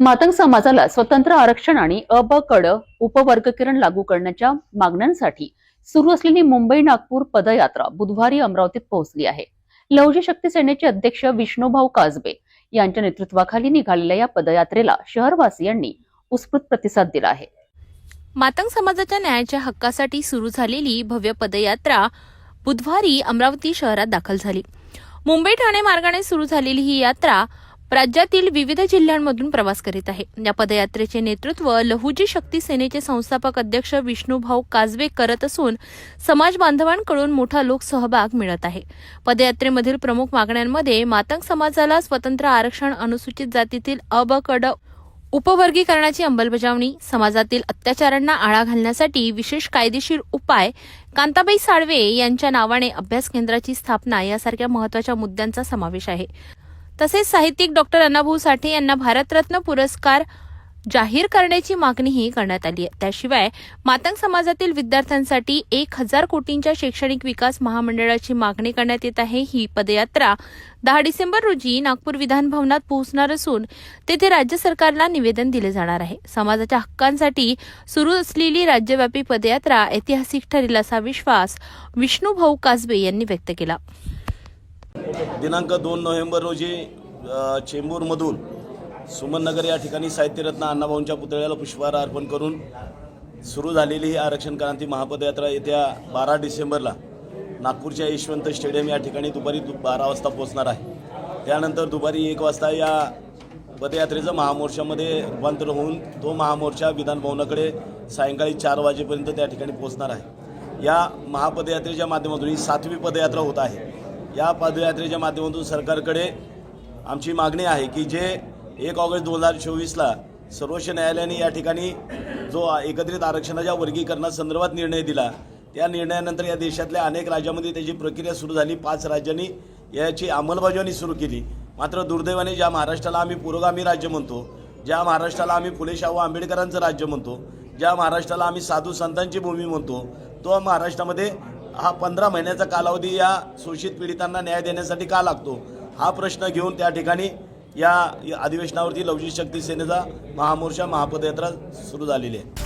मातंग समाजाला स्वतंत्र आरक्षण आणि अ ब कड उपवर्गीकरण लागू करण्याच्या मागण्यांसाठी सुरू असलेली मुंबई नागपूर पदयात्रा बुधवारी अमरावतीत पोहोचली आहे. लवजी शक्ती सेनेचे अध्यक्ष विष्णुभाऊ काजबे यांच्या नेतृत्वाखाली निघालेल्या या पदयात्रेला शहरवासियांनी उत्स्फूर्त प्रतिसाद दिला आहे. मातंग समाजाच्या न्यायाच्या हक्कासाठी सुरू झालेली भव्य पदयात्रा बुधवारी अमरावती शहरात दाखल झाली. मुंबई ठाणे मार्गाने सुरू झालेली ही यात्रा राज्यातील विविध जिल्ह्यांमधून प्रवास करीत आहे. या पदयात्रेचे नेतृत्व लहुजी शक्ती सेनेचे संस्थापक अध्यक्ष विष्णुभाऊ काजवे करत असून समाज बांधवांकडून मोठा लोकसहभाग मिळत आहे. पदयात्रेमधील प्रमुख मागण्यांमध्ये मातंग समाजाला स्वतंत्र आरक्षण अनुसूचित जातीतील अबकड कड उपवर्गीकरणाची अंमलबजावणी समाजातील अत्याचारांना आळा घालण्यासाठी विशेष कायदेशीर उपाय कांताबाई साळवे यांच्या नावाने अभ्यास केंद्राची स्थापना यासारख्या महत्त्वाच्या मुद्द्यांचा समावेश आहे. तसेच साहित्यिक डॉक्टर अण्णाभाऊ साठे यांना भारतरत्न पुरस्कार जाहीर करण्याची मागणीही करण्यात आली आहे. त्याशिवाय मातंग समाजातील विद्यार्थ्यांसाठी एक हजार कोटींच्या शैक्षणिक विकास महामंडळाची मागणी करण्यात येत आहे. ही पदयात्रा दहा डिसेंबर रोजी नागपूर विधानभवनात पोहोचणार असून तेथे राज्य सरकारला निवेदन दिले जाणार आहे. समाजाच्या हक्कांसाठी सुरू असलेली राज्यव्यापी पदयात्रा ऐतिहासिक ठरेल असा विश्वास विष्णूभाऊ कासबे यांनी व्यक्त केला. दिनांक दोन नोव्हेंबर रोजी चेंबूरमधून सुमननगर या ठिकाणी साहित्यरत्न अण्णाभाऊंच्या पुतळ्याला पुष्पहार अर्पण करून सुरू झालेली ही आरक्षण क्रांती महापदयात्रा येत्या बारा डिसेंबरला नागपूरच्या यशवंत स्टेडियम या ठिकाणी दुपारी दु बारा वाजता पोहोचणार आहे. त्यानंतर दुपारी एक वाजता या पदयात्रेचं महामोर्चामध्ये रूपांतर होऊन तो महामोर्चा विधानभवनाकडे सायंकाळी चार वाजेपर्यंत त्या ठिकाणी पोहोचणार आहे. या महापदयात्रेच्या माध्यमातून ही सातवी पदयात्रा होत आहे. या पदयात्रेच्या माध्यमातून सरकारकडे आमची मागणी आहे की जे एक ऑगस्ट दोन हजार चोवीसला सर्वोच्च न्यायालयाने या ठिकाणी जो एकत्रित आरक्षणाच्या वर्गीकरणासंदर्भात निर्णय दिला त्या निर्णयानंतर या देशातल्या अनेक राज्यामध्ये त्याची प्रक्रिया सुरू झाली. पाच राज्यांनी याची अंमलबजावणी सुरू केली. मात्र दुर्दैवाने ज्या महाराष्ट्राला आम्ही पुरोगामी राज्य म्हणतो ज्या महाराष्ट्राला आम्ही फुले शाहू आंबेडकरांचं राज्य म्हणतो ज्या महाराष्ट्राला आम्ही साधू संतांची भूमी म्हणतो तो महाराष्ट्रामध्ये हा पंधरा महिन्याचा कालावधी या शोषित पीडितांना न्याय देण्यासाठी का लागतो? हा प्रश्न घेऊन त्या ठिकाणी या या अधिवेशनावरती लवचिक शक्ती सेनेचा महामोर्चा महापदयात्रा सुरू झालेली आहे.